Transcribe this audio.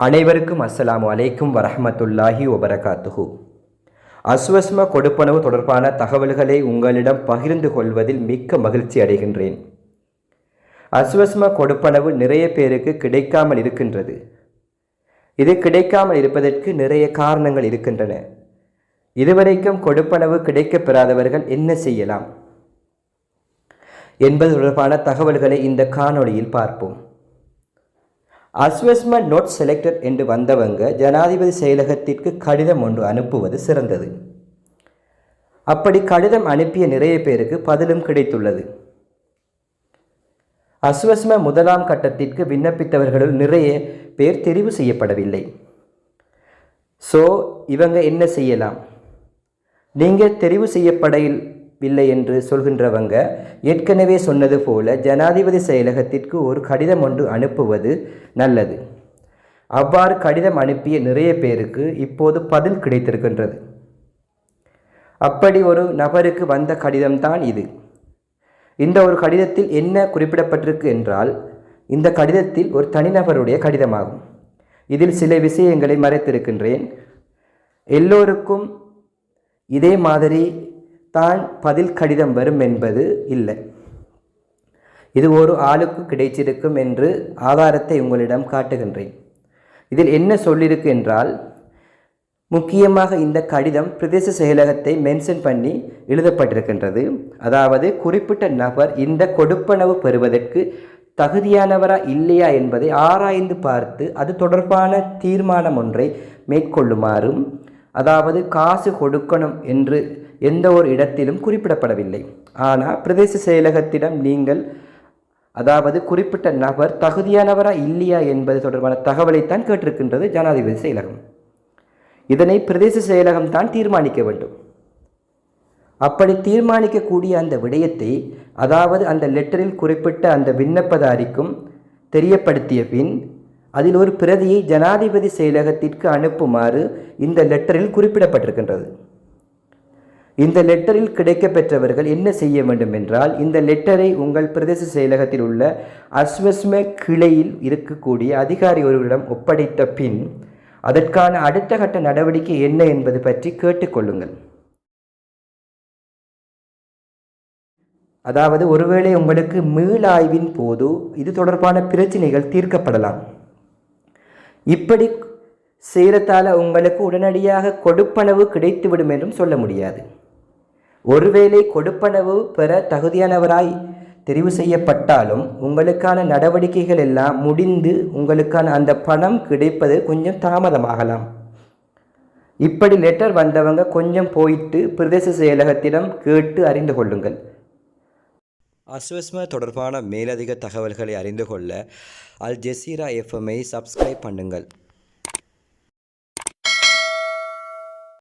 அனைவருக்கும் அஸ்ஸலாமு அலைக்கும் வரஹமத்துல்லாஹி வபரகாத்துஹு. அஸ்வஸ்ம கொடுப்பனவு தொடர்பான தகவல்களை உங்களிடம் பகிர்ந்து கொள்வதில் மிக்க மகிழ்ச்சி அடைகின்றேன். அஸ்வஸ்ம கொடுப்பனவு நிறைய பேருக்கு கிடைக்காமல் இருக்கின்றது. இது கிடைக்காமல் இருப்பதற்கு நிறைய காரணங்கள் இருக்கின்றன. இதுவரைக்கும் கொடுப்பனவு கிடைக்கப் பெறாதவர்கள் என்ன செய்யலாம்? என்பது தொடர்பான தகவல்களை இந்த காணொளியில் பார்ப்போம். அஸ்வஸ்ம நோட் செலக்டட் என்று வந்தவங்க ஜனாதிபதி செயலகத்திற்கு கடிதம் ஒன்று அனுப்புவது சிறந்தது. அப்படி கடிதம் அனுப்பிய நிறைய பேருக்கு பதிலும் கிடைத்துள்ளது. அஸ்வஸ்ம முதலாம் கட்டத்திற்கு விண்ணப்பித்தவர்களுள் நிறைய பேர் தெரிவு செய்யப்படவில்லை. ஸோ இவங்க என்ன செய்யலாம்? நீங்கள் தெரிவு செய்யப்படையில் இல்லை என்று சொல்கின்றவங்க ஏற்கனவே சொன்னது போல ஜனாதிபதி செயலகத்திற்கு ஒரு கடிதம் ஒன்று அனுப்புவது நல்லது. அவ்வாறு கடிதம் அனுப்பிய நிறைய பேருக்கு இப்போது பதில் கிடைத்திருக்கின்றது. அப்படி ஒரு நபருக்கு வந்த கடிதம்தான் இது. இந்த ஒரு கடிதத்தில் என்ன குறிப்பிடப்பட்டிருக்கு என்றால் இந்த கடிதத்தில் ஒரு தனிநபருடைய கடிதமாகும். இதில் சில விஷயங்களை மறைத்திருக்கின்றேன். எல்லோருக்கும் இதே மாதிரி தான் பதில் கடிதம் வரும் என்பது இல்லை. இது ஒரு ஆளுக்கு கிடைச்சிருக்கும் என்று ஆதாரத்தை உங்களிடம் காட்டுகின்றேன். இதில் என்ன சொல்லியிருக்கு என்றால் முக்கியமாக இந்த கடிதம் பிரதேச செயலகத்தை மென்ஷன் பண்ணி எழுதப்பட்டிருக்கின்றது. அதாவது குறிப்பிட்ட நபர் இந்த கொடுப்பனவு பெறுவதற்கு தகுதியானவரா இல்லையா என்பதை ஆராய்ந்து பார்த்து அது தொடர்பான தீர்மானம் ஒன்றை மேற்கொள்ளுமாறும் அதாவது காசு கொடுக்கணும் என்று எந்த ஒரு இடத்திலும் குறிப்பிடப்படவில்லை. ஆனால் பிரதேச செயலகத்திடம் நீங்கள் அதாவது குறிப்பிட்ட நபர் தகுதியானவரா இல்லையா என்பது தொடர்பான தகவலைத்தான் கேட்டிருக்கின்றது ஜனாதிபதி செயலகம். இதனை பிரதேச செயலகம் தான் தீர்மானிக்க வேண்டும். அப்படி தீர்மானிக்கக்கூடிய அந்த விடயத்தை அதாவது அந்த லெட்டரில் குறிப்பிட்ட அந்த விண்ணப்பதாரிக்கும் தெரியப்படுத்திய பின் அதில் ஒரு பிரதியை ஜனாதிபதி செயலகத்திற்கு அனுப்புமாறு இந்த லெட்டரில் குறிப்பிடப்பட்டிருக்கின்றது. இந்த லெட்டரில் கிடைக்கப்பெற்றவர்கள் என்ன செய்ய வேண்டும் என்றால் இந்த லெட்டரை உங்கள் பிரதேச செயலகத்தில் உள்ள அஸ்வஸ்ம கிளையில் இருக்கக்கூடிய அதிகாரி ஒருவரிடம் ஒப்படைத்த பின் அதற்கான அடுத்த கட்ட நடவடிக்கை என்ன என்பது பற்றி கேட்டுக்கொள்ளுங்கள். அதாவது ஒருவேளை உங்களுக்கு மீளாய்வின் போது இது தொடர்பான பிரச்சனைகள் தீர்க்கப்படலாம். இப்படி செய்கிறதால உங்களுக்கு உடனடியாக கொடுப்பனவு கிடைத்துவிடும் என்றும் சொல்ல முடியாது. ஒருவேளை கொடுப்பனவு பெற தகுதியானவராய் தெரிவு செய்யப்பட்டாலும் உங்களுக்கான நடவடிக்கைகள் எல்லாம் முடிந்து உங்களுக்கான அந்த பணம் கிடைப்பது கொஞ்சம் தாமதமாகலாம். இப்படி லெட்டர் வந்தவங்க கொஞ்சம் போயிட்டு பிரதேச செயலகத்திடம் கேட்டு அறிந்து கொள்ளுங்கள். அஸ்வஸ்ம தொடர்பான மேலதிக தகவல்களை அறிந்து கொள்ள அல் ஜெசீரா எஃப்எம்ஐ சப்ஸ்கிரைப் பண்ணுங்கள்.